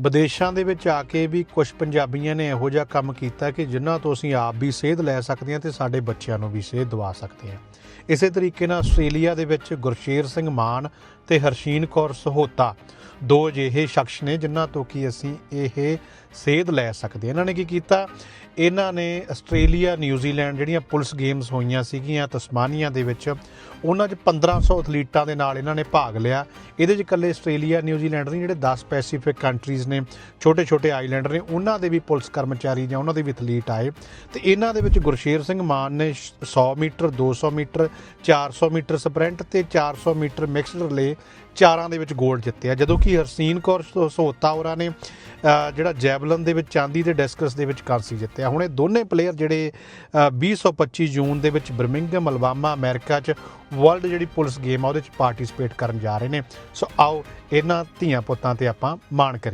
ਵਿਦੇਸ਼ਾਂ ਦੇ ਵਿੱਚ ਆ ਕੇ ਵੀ ਕੁਝ ਪੰਜਾਬੀਆਂ ਨੇ ਇਹੋ ਜਿਹਾ ਕੰਮ ਕੀਤਾ ਕਿ ਜਿਨ੍ਹਾਂ ਤੋਂ ਅਸੀਂ ਆਪ ਵੀ ਸੇਧ ਲੈ ਸਕਦੇ ਹਾਂ ਤੇ ਸਾਡੇ ਬੱਚਿਆਂ ਨੂੰ ਵੀ ਸੇਧ ਦਵਾ ਸਕਦੇ ਹਾਂ। ਇਸੇ ਤਰੀਕੇ ਨਾਲ ਆਸਟ੍ਰੇਲੀਆ ਦੇ ਵਿੱਚ ਗੁਰਸ਼ੇਰ ਸਿੰਘ ਮਾਨ ਤੇ ਹਰਸ਼ੀਨ ਕੌਰ ਸਹੋਤਾ ਦੋ ਅਜਿਹੇ ਸ਼ਖਸ ਨੇ ਜਿਨ੍ਹਾਂ ਤੋਂ ਕਿ ਅਸੀਂ ਇਹ ਸੇਧ ਲੈ ਸਕਦੇ ਇਹਨਾਂ ਨੇ ਕੀ ਕੀਤਾ? ਇਹਨਾਂ ਨੇ ਆਸਟ੍ਰੇਲੀਆ ਨਿਊਜ਼ੀਲੈਂਡ ਜਿਹੜੀਆਂ ਪੁਲਿਸ ਗੇਮਸ ਹੋਈਆਂ ਸੀਗੀਆਂ ਤਸਮਾਨੀਆ ਦੇ ਵਿੱਚ, ਉਹਨਾਂ 'ਚ 1500 ਐਥਲੀਟਾਂ ਦੇ ਨਾਲ ਇਹਨਾਂ ਨੇ ਭਾਗ ਲਿਆ। ਇਹਦੇ 'ਚ ਇਕੱਲੇ ਆਸਟ੍ਰੇਲੀਆ ਨਿਊਜ਼ੀਲੈਂਡ ਨਹੀਂ ਜਿਹੜੇ 10 ਪੈਸੀਫਿਕ ਕੰਟਰੀਜ਼ ਨੇ ਛੋਟੇ-ਛੋਟੇ ਆਈਲੈਂਡ ਨੇ ਉਹਨਾਂ ਦੇ ਵੀ ਪੁਲਿਸ ਕਰਮਚਾਰੀ ਜਾਂ ਉਹਨਾਂ ਦੇ ਵੀ ਐਥਲੀਟ ਆਏ। ਤੇ ਇਹਨਾਂ ਦੇ ਵਿੱਚ ਗੁਰਸ਼ੇਰ ਸਿੰਘ ਮਾਨ ਨੇ 100 ਮੀਟਰ 200 ਮੀਟਰ 400 ਮੀਟਰ ਸਪ੍ਰਿੰਟ ਤੇ 400 ਮੀਟਰ ਮਿਕਸਡ ਰਿਲੇ ਚਾਰਾਂ ਦੇ ਵਿੱਚ ਗੋਲਡ ਜਿੱਤਿਆ। ਜਦੋਂ ਕਿ ਹਰਸੀਨ ਕੌਰ ਸੋ- ਹੋਰਾਂ ਨੇ ਜਿਹੜਾ ਜੈਵਲਨ ਦੇ ਵਿੱਚ ਚਾਂਦੀ ਤੇ ਡਿਸਕਸ ਦੇ ਵਿੱਚ ਕਾਂਸੀ ਜਿੱਤਿਆ। ਹੁਣ ਇਹ ਦੋਨੇ ਪਲੇਅਰ ਜਿਹੜੇ ਅ, 2025 ਜੂਨ ਦੇ ਵਿੱਚ ਬਰਮਿੰਗਮ ਅਲਬਾਮਾ ਅਮਰੀਕਾ 'ਚ ਵਰਲਡ ਜਿਹੜੀ ਪੁਲਿਸ ਗੇਮ ਆ ਉਹਦੇ 'ਚ ਪਾਰਟਿਸਿਪੇਟ ਕਰਨ ਜਾ ਰਹੇ ਨੇ। ਸੋ ਆਓ ਇਹਨਾਂ ਧੀਆਂ ਪੁੱਤਾਂ ਤੇ ਆਪਾਂ ਮਾਣ ਕਰੀਏ।